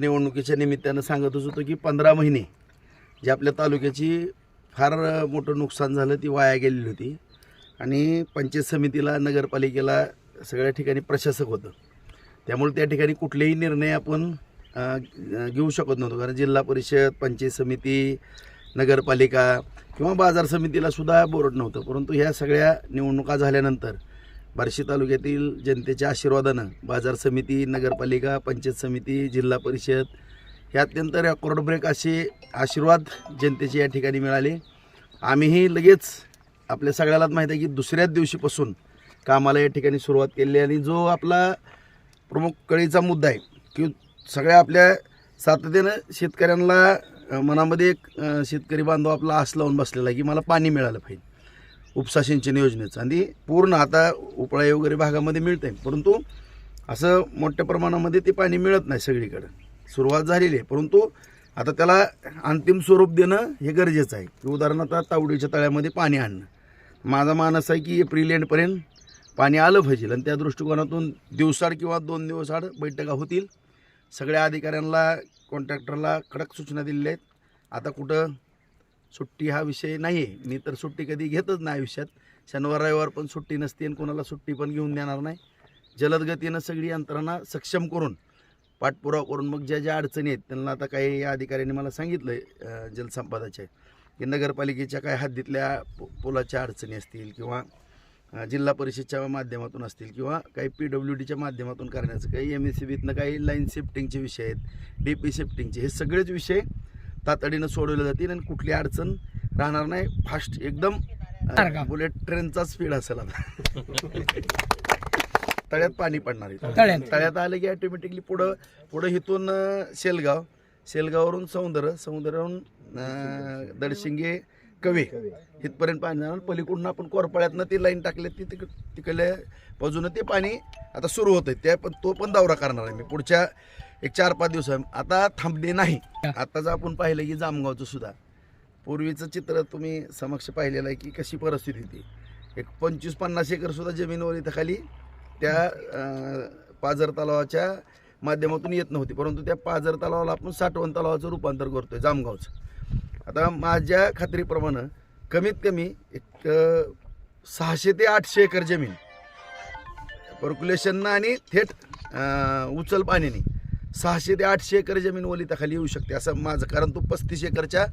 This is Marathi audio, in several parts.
निवडणुकीच्या निमित्तानं सांगतच होतो की पंधरा महिने जे आपल्या तालुक्याची फार मोठं नुकसान झालं ती वाया गेलेली होती. आणि पंचायत समितीला नगरपालिकेला सगळ्या ठिकाणी प्रशासक होतं. त्यामुळे त्या ठिकाणी कुठलेही निर्णय आपण घेऊ शकत नव्हतो. कारण जिल्हा परिषद पंचायत समिती नगरपालिका किंवा बाजार समितीला सुद्धा बोर्ड नव्हतं. परंतु ह्या सगळ्या निवडणुका झाल्यानंतर बार्शी तालुक्यातील जनतेच्या आशीर्वादानं बाजार समिती नगरपालिका पंचायत समिती जिल्हा परिषद हे अत्यंत रेकॉर्ड ब्रेक असे आशीर्वाद जनतेचे या ठिकाणी मिळाले. आम्हीही लगेच आपल्या सगळ्यालाच माहीत आहे की दुसऱ्याच दिवशीपासून कामाला या ठिकाणी सुरुवात केली आणि जो आपला प्रमुख कळीचा मुद्दा आहे की सगळ्या आपल्या सातत्यानं शेतकऱ्यांना मनामध्ये एक शेतकरी बांधव आपला आस लावून बसलेला आहे की मला पाणी मिळालं पाहिजे. उपसा सिंचन योजनेचं. आणि पूर्ण आता उपळाई वगैरे भागामध्ये मिळत आहे परंतु असं मोठ्या प्रमाणामध्ये ते पाणी मिळत नाही सगळीकडं. सुरुवात झालेली आहे. परंतु आता त्याला अंतिम स्वरूप देणं हे गरजेचं आहे. की उदाहरणार्थ तावडीच्या तळ्यामध्ये पाणी आणणं. माझा मानस आहे की एप्रिल एंडपर्यंत पाणी आलं पाहिजे. आणि त्या दृष्टिकोनातून दिवसाड किंवा दोन दिवस आड बैठका होतील. सगळ्या अधिकाऱ्यांना कॉन्ट्रॅक्टरला कडक सूचना दिलेल्या आहेत. आता कुठं सुट्टी हा विषय नाही आहे मी तर सुट्टी कधी घेतच नाही आयुष्यात. शनिवार रविवार पण सुट्टी नसते आणि कोणाला सुट्टी पण घेऊन देणार नाही. जलदगतीनं सगळी यंत्रणा सक्षम करून पाठपुरावा करून मग ज्या ज्या अडचणी आहेत त्यांना आता काही या अधिकाऱ्यांनी मला सांगितलं आहे जलसंपदाच्या की नगरपालिकेच्या काही हद्दीतल्या पु पुलाच्या अडचणी असतील किंवा जिल्हा परिषदच्या माध्यमातून असतील किंवा काही पी डब्ल्यू डीच्या माध्यमातून करण्याचं काही एम एस सी बीतनं काही लाईन शिफ्टिंगचे विषय आहेत डी पी शिफ्टिंगचे हे सगळेच विषय तातडीनं सोडवले जातील आणि कुठली अडचण राहणार नाही. फास्ट एकदम. बुलेट ट्रेनचा स्पीड असेल आता. तळ्यात पाणी पडणार आहे तळ्यात. आलं की ऑटोमॅटिकली पुढं पुढं इथून शेलगाव. शेलगाववरून सौंदर्य सौंदर्यावरून दडशिंगे कवे इथपर्यंत पाणी जाणार. पलीकडून आपण कोरपाळ्यातनं ती लाईन टाकली ती तिक तिकडल्या बाजूनं ते पाणी आता सुरू होतं त्या पण तो पण दौरा करणार आहे मी. पुढच्या एक चार पाच दिवसा आता थांबणे नाही. आताच आपण पाहिलं की जामगावचं सुद्धा. पूर्वीचं चित्र तुम्ही समक्ष पाहिलेलं आहे की कशी परिस्थिती होती. एक पंचवीस पन्नास एकर सुद्धा जमीनवर इथं खाली त्या पाझर तलावाच्या माध्यमातून येत नव्हती. परंतु त्या पाझर तलावाला आपण साठवण तलावाचं रूपांतर करतोय जामगावचं. आता माझ्या खात्रीप्रमाणे कमीत कमी एक सहाशे ते आठशे एकर जमीन. पर्क्युलेशननं आणि थेट उचल पाण्याने. सहाशे ते आठशे एकर जमीन ओलिताखाली येऊ शकते असं माझं कारण तो पस्तीस एकरच्या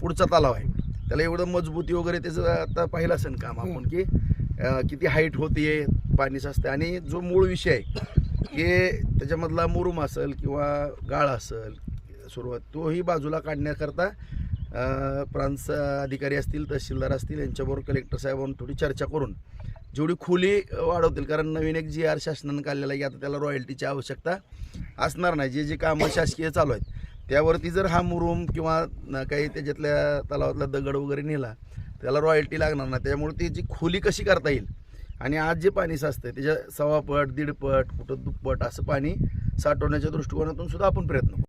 पुढचा तलाव आहे. त्याला एवढं मजबूती वगैरे त्याचं आता पाहिलं असेल काम आपण की किती हाईट होतीये पाणी साचते आणि जो मूळ विषय आहे की त्याच्यामधला मुरुम असेल किंवा गाळ असेल सुरुवात तोही बाजूला काढण्याकरता प्रांत अधिकारी असतील तहसीलदार असतील यांच्याबरोबर कलेक्टर साहेबांनी थोडी चर्चा करून जेवढी खोली वाढवतील कारण नवीन एक जी आर शासनानं काढलेला आहे की आता त्याला रॉयल्टीची आवश्यकता असणार नाही. जे जे कामं शासकीय चालू आहेत त्यावरती जर हा मुरुम किंवा काही त्याच्यातल्या तलावातला दगड वगैरे नेला त्याला रॉयल्टी लागणार नाही. त्यामुळे त्याची खोली कशी करता येईल आणि आज जे पाणी साचतंय त्याच्या सव्वा दीडपट कुठं दुप्पट असं पाणी साठवण्याच्या दृष्टिकोनातून सुद्धा आपण प्रयत्न